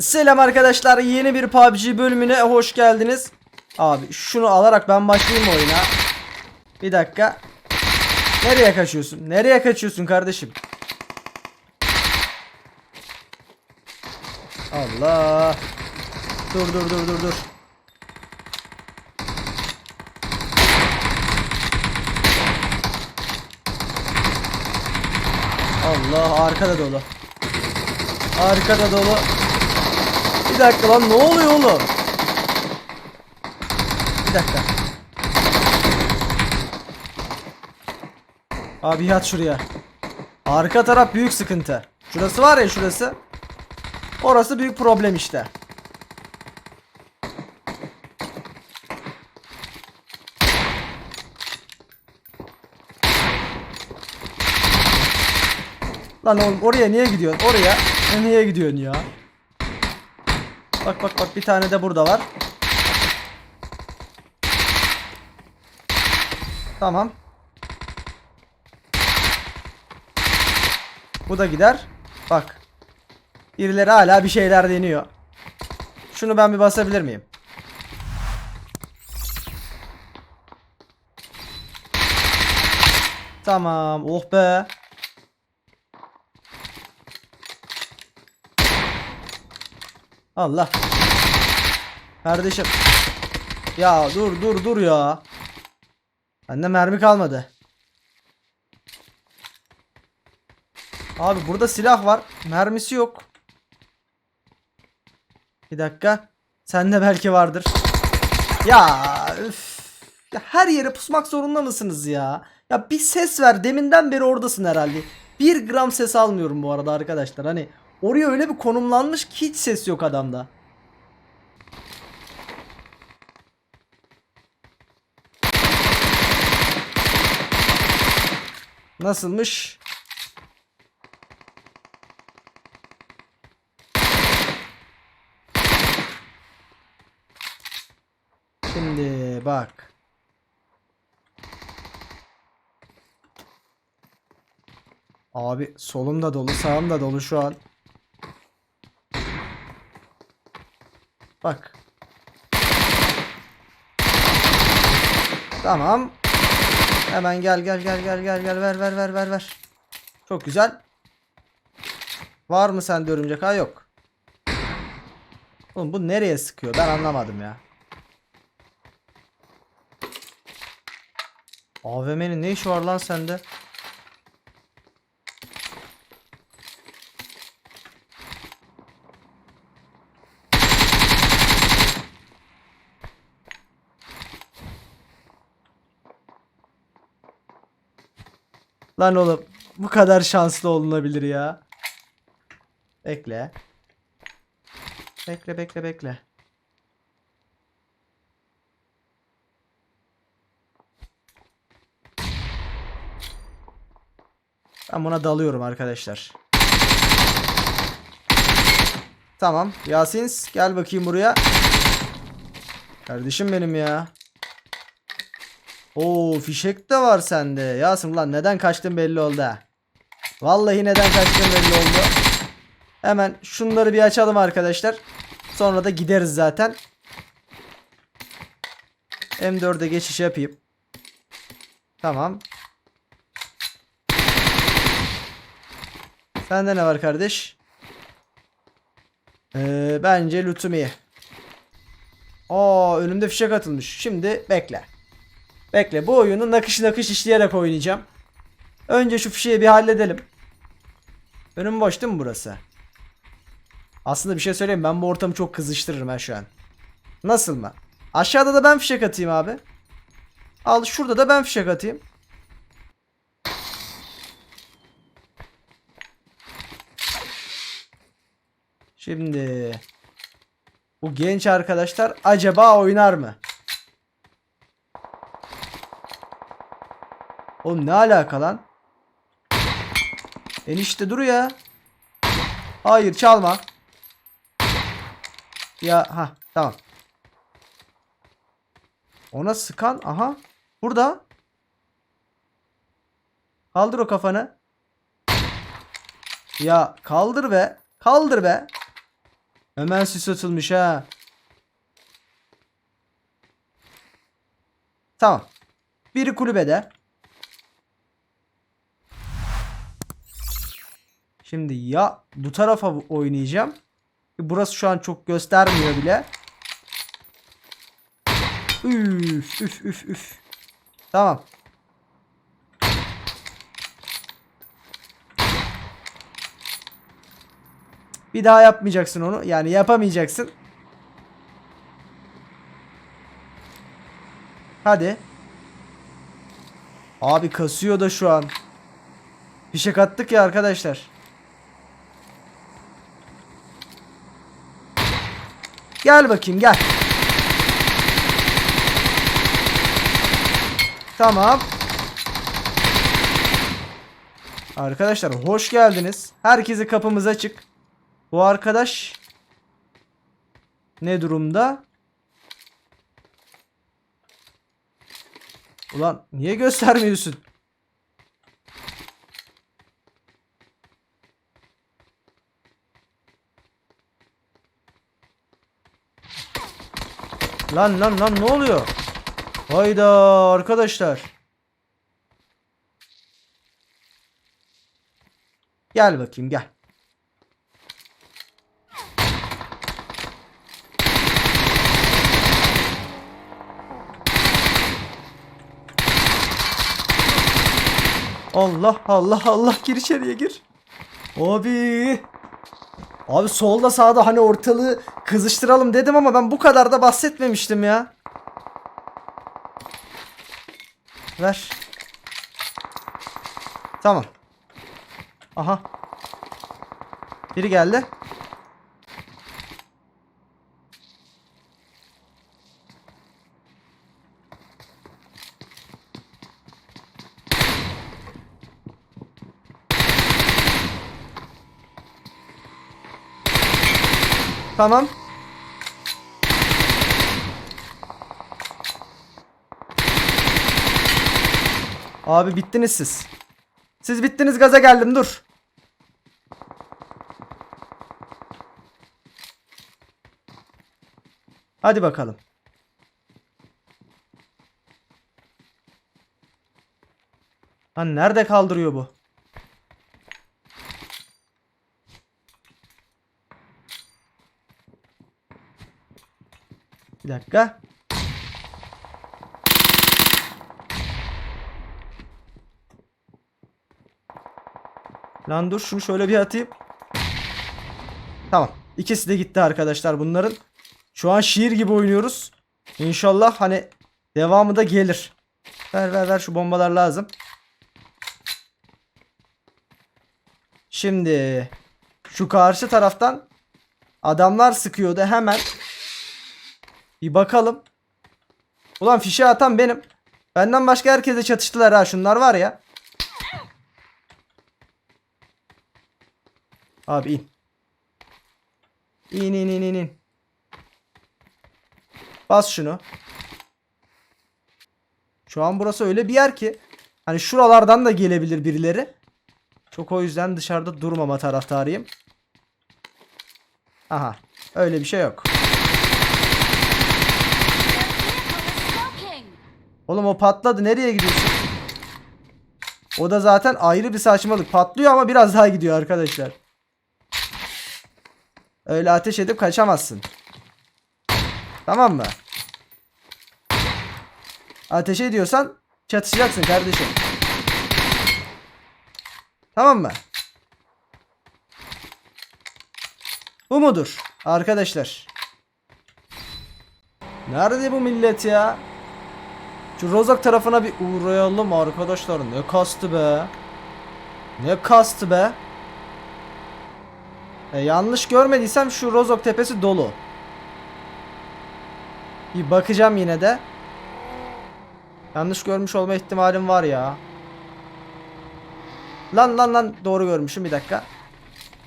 Selam arkadaşlar yeni bir PUBG bölümüne hoş geldiniz. Abi şunu alarak ben başlayayım oyuna. Bir dakika. Nereye kaçıyorsun? Nereye kaçıyorsun kardeşim? Allah. Dur dur dur dur dur. Allah arkada dolu. Arkada dolu. Bir dakika lan ne oluyor oğlum? Bir dakika. Abi yat şuraya. Arka taraf büyük sıkıntı. Şurası var ya şurası. Orası büyük problem işte. Lan oğlum oraya niye gidiyorsun? Oraya niye gidiyorsun ya? Bak bak bak bir tane de burada var. Tamam. Bu da gider. Bak. Birileri hala bir şeyler deniyor. Şunu ben bir basabilir miyim? Tamam. Oh be. Allah. Kardeşim. Ya dur dur dur ya. Bende mermi kalmadı. Abi burada silah var. Mermisi yok. Bir dakika. Sende belki vardır. Ya üf. Ya her yere pusmak zorunda mısınız ya? Ya bir ses ver. Deminden beri oradasın herhalde. Bir gram ses almıyorum bu arada arkadaşlar. Hani oraya öyle bir konumlanmış ki hiç ses yok adamda. Nasılmış? Şimdi bak. Abi solum da dolu, sağım da dolu şu an. Bak. Tamam. Hemen gel gel gel gel gel gel ver ver ver ver ver. Çok güzel. Var mı sende örümcek? Ha yok. Oğlum bu nereye sıkıyor? Ben anlamadım ya. AVM'nin ne işi var lan sende? Lan oğlum bu kadar şanslı olunabilir ya. Bekle. Bekle bekle bekle. Ben buna dalıyorum arkadaşlar. Tamam. Yasins gel bakayım buraya. Kardeşim benim ya. Oo fişek de var sende. Yasin lan neden kaçtın belli oldu. Vallahi neden kaçtın belli oldu. Hemen şunları bir açalım arkadaşlar. Sonra da gideriz zaten. M4'e geçiş yapayım. Tamam. Sende ne var kardeş? Ee, bence lootum iyi. Aa önümde fişek atılmış. Şimdi bekle. Bekle bu oyunu nakış nakış işleyerek oynayacağım. Önce şu fişeği bir halledelim. Önüm boş değil mi burası? Aslında bir şey söyleyeyim ben bu ortamı çok kızıştırırım ha şu an. Nasıl mı? Aşağıda da ben fişek atayım abi. Al şurada da ben fişek atayım. Şimdi bu genç arkadaşlar acaba oynar mı? Oğlum ne alaka lan? Enişte dur ya. Hayır çalma. Ya ha tamam. Ona sıkan aha burada. Kaldır o kafanı. Ya kaldır be. Kaldır be. Hemen sis atılmış ha. Tamam. Biri kulübede. Şimdi ya bu tarafa oynayacağım. Burası şu an çok göstermiyor bile. Üf üf üf üf. Tamam. Bir daha yapmayacaksın onu. Yani yapamayacaksın. Hadi. Abi kasıyor da şu an. Fişek attık ya arkadaşlar. Gel bakayım gel. Tamam. Arkadaşlar hoş geldiniz. Herkese kapımız açık. Bu arkadaş ne durumda? Ulan niye göstermiyorsun? Lan lan lan ne oluyor? Hayda arkadaşlar. Gel bakayım gel. Allah Allah Allah gir içeriye gir. Abi. Abi solda sağda hani ortalığı kızıştıralım dedim ama ben bu kadar da bahsetmemiştim ya. Ver. Tamam. Aha. Biri geldi. Tamam. Abi bittiniz siz. Siz bittiniz gaza geldim dur. Hadi bakalım. Lan nerede kaldırıyor bu? Bir dakika. Lan dur şunu şöyle bir atayım. Tamam. İkisi de gitti arkadaşlar bunların. Şu an şiir gibi oynuyoruz. İnşallah hani devamı da gelir. Ver ver ver şu bombalar lazım. Şimdi şu karşı taraftan adamlar sıkıyordu hemen. Bir bakalım. Ulan fişe atan benim. Benden başka herkese çatıştılar ha şunlar var ya. Abi in. İn in in in in. Bas şunu. Şu an burası öyle bir yer ki hani şuralardan da gelebilir birileri. Çok o yüzden dışarıda durmama taraftarıyım. Aha. Öyle bir şey yok. Oğlum o patladı. Nereye gidiyorsun? O da zaten ayrı bir saçmalık. Patlıyor ama biraz daha gidiyor arkadaşlar. Öyle ateş edip kaçamazsın. Tamam mı? Ateş ediyorsan çatışacaksın kardeşim. Tamam mı? Bu mudur arkadaşlar? Nerede bu millet ya? Şu Rozok tarafına bir uğrayalım arkadaşlar. Ne kastı be. Ne kastı be. E, yanlış görmediysem şu Rozok tepesi dolu. Bir bakacağım yine de. Yanlış görmüş olma ihtimalim var ya. Lan lan lan doğru görmüşüm bir dakika.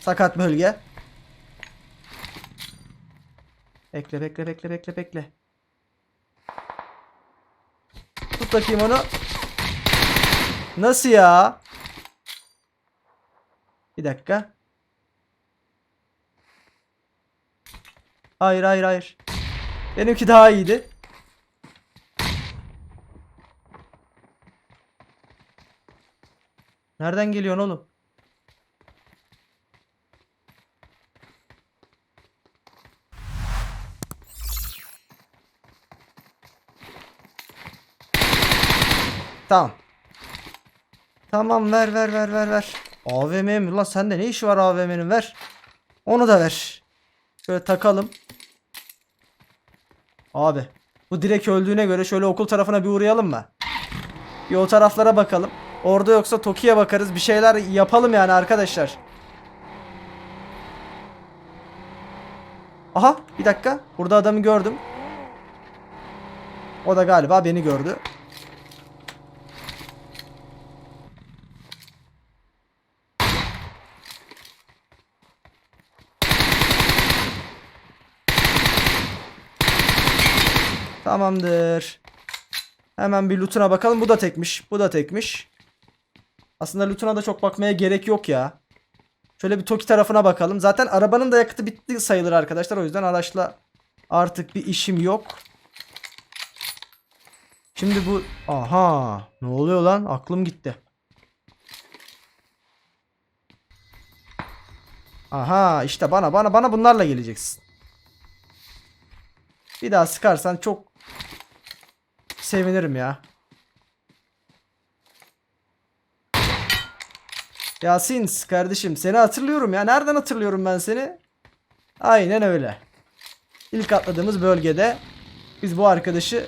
Sakat bölge. Bekle bekle bekle bekle bekle. Tut onu. Nasıl ya? Bir dakika. Hayır hayır hayır. Benimki daha iyiydi. Nereden geliyorsun oğlum? Tamam. Tamam ver ver ver ver ver. AVM mi? Lan sende ne işi var AVM'nin ver. Onu da ver. Şöyle takalım. Abi. Bu direkt öldüğüne göre şöyle okul tarafına bir uğrayalım mı? Bir o taraflara bakalım. Orada yoksa Toki'ye bakarız. Bir şeyler yapalım yani arkadaşlar. Aha bir dakika. Burada adamı gördüm. O da galiba beni gördü. Tamamdır. Hemen bir lootuna bakalım. Bu da tekmiş. Bu da tekmiş. Aslında lootuna da çok bakmaya gerek yok ya. Şöyle bir Toki tarafına bakalım. Zaten arabanın da yakıtı bitti sayılır arkadaşlar. O yüzden araçla artık bir işim yok. Şimdi bu... Aha. Ne oluyor lan? Aklım gitti. Aha işte bana bana bana bunlarla geleceksin. Bir daha sıkarsan çok sevinirim ya. Yasin kardeşim seni hatırlıyorum ya. Nereden hatırlıyorum ben seni? Aynen öyle. İlk atladığımız bölgede biz bu arkadaşı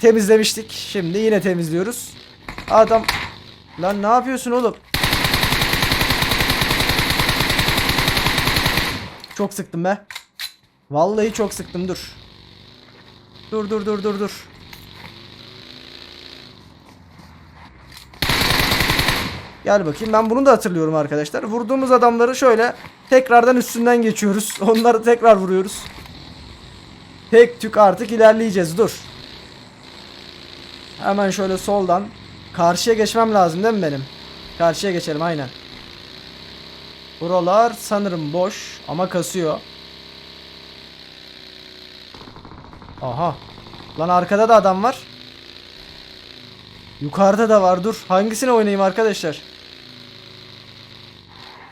temizlemiştik. Şimdi yine temizliyoruz. Adam lan ne yapıyorsun oğlum? Çok sıktım be. Vallahi çok sıktım dur. Dur dur dur dur dur. Gel bakayım. Ben bunu da hatırlıyorum arkadaşlar. Vurduğumuz adamları şöyle tekrardan üstünden geçiyoruz. Onları tekrar vuruyoruz. Tek tük artık ilerleyeceğiz. Dur. Hemen şöyle soldan. Karşıya geçmem lazım değil mi benim? Karşıya geçelim aynen. Buralar sanırım boş ama kasıyor. Aha. Lan arkada da adam var. Yukarıda da var. Dur. Hangisine oynayayım arkadaşlar?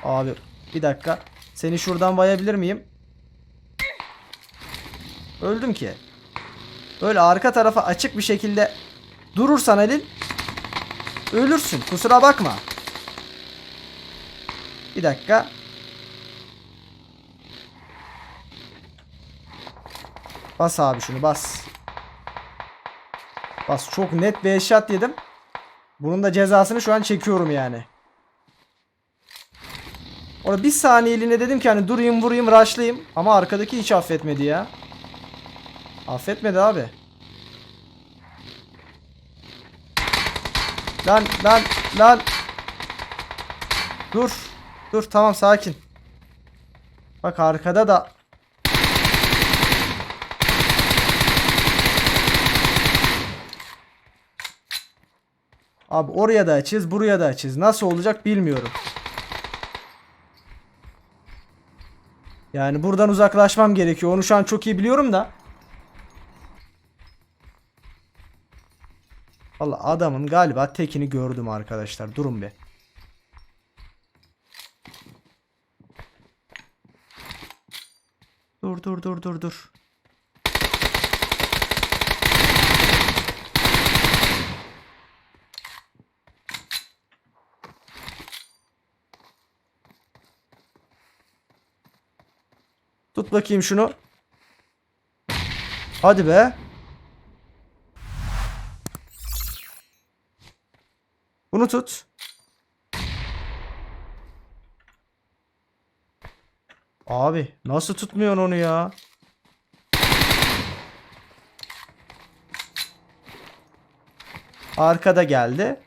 Abi bir dakika. Seni şuradan bayabilir miyim? Öldüm ki. Böyle arka tarafa açık bir şekilde durursan Halil ölürsün. Kusura bakma. Bir dakika. Bas abi şunu bas. Bas çok net bir headshot yedim. Bunun da cezasını şu an çekiyorum yani. Orada bir saniyeliğine dedim ki hani durayım vurayım rushlayayım. Ama arkadaki hiç affetmedi ya. Affetmedi abi. Lan lan lan. Dur. Dur tamam sakin. Bak arkada da Abi oraya da açız, buraya da açız. Nasıl olacak bilmiyorum. Yani buradan uzaklaşmam gerekiyor. Onu şu an çok iyi biliyorum da. Valla adamın galiba tekini gördüm arkadaşlar. Durun bir. Dur dur dur dur dur. Tut bakayım şunu. Hadi be. Bunu tut. Abi nasıl tutmuyorsun onu ya? Arkada geldi.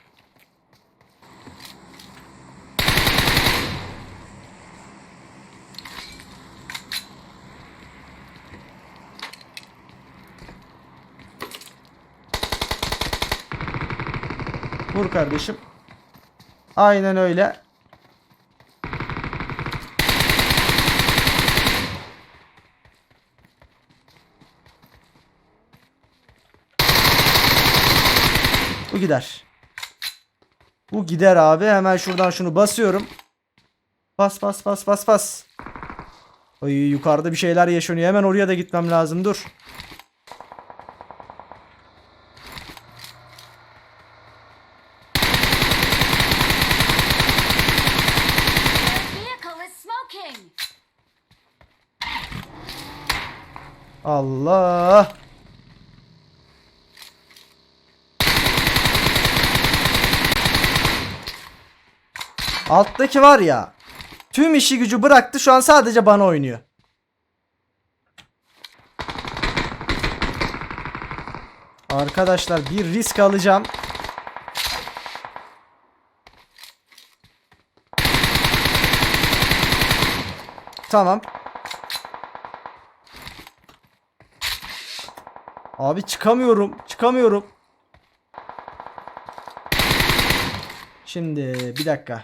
Vur kardeşim. Aynen öyle. Bu gider. Bu gider abi. Hemen şuradan şunu basıyorum. Bas bas bas bas bas. Ay yukarıda bir şeyler yaşanıyor. Hemen oraya da gitmem lazım. Dur. Allah. Alttaki var ya. Tüm işi gücü bıraktı şu an sadece bana oynuyor. Arkadaşlar bir risk alacağım. Tamam. Abi çıkamıyorum. Çıkamıyorum. Şimdi bir dakika.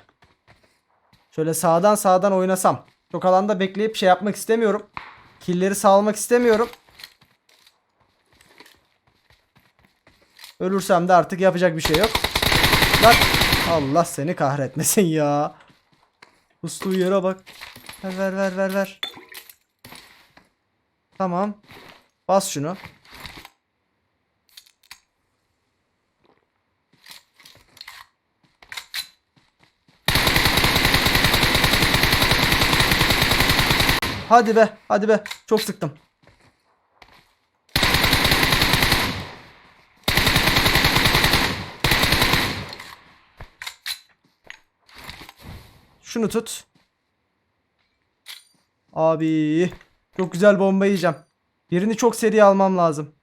Şöyle sağdan sağdan oynasam. Çok alanda bekleyip şey yapmak istemiyorum. Killeri sağlamak istemiyorum. Ölürsem de artık yapacak bir şey yok. Lan Allah seni kahretmesin ya. Pustuğu yere bak. Ver ver ver ver ver. Tamam. Bas şunu. Hadi be, hadi be. Çok sıktım. Şunu tut. Abi, çok güzel bomba yiyeceğim. Birini çok seri almam lazım.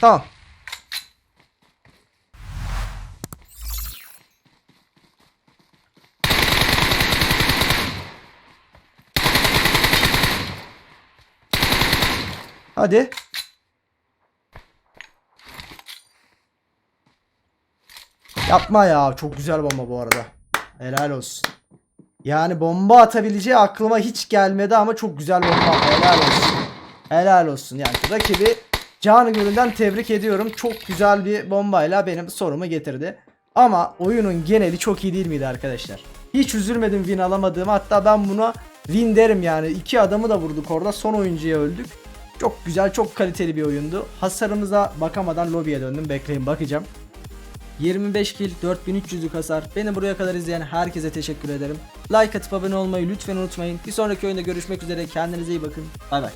Tamam. Hadi. Yapma ya. Çok güzel bomba bu arada. Helal olsun. Yani bomba atabileceği aklıma hiç gelmedi ama çok güzel bomba. Helal olsun. Helal olsun. Yani rakibi canı gönülden tebrik ediyorum. Çok güzel bir bombayla benim sorumu getirdi. Ama oyunun geneli çok iyi değil miydi arkadaşlar? Hiç üzülmedim win alamadığım. Hatta ben buna win derim yani. İki adamı da vurduk orada. Son oyuncuya öldük. Çok güzel, çok kaliteli bir oyundu. Hasarımıza bakamadan lobiye döndüm. Bekleyin bakacağım. 25 kill, 4300'lük hasar. Beni buraya kadar izleyen herkese teşekkür ederim. Like atıp abone olmayı lütfen unutmayın. Bir sonraki oyunda görüşmek üzere. Kendinize iyi bakın. Bay bay.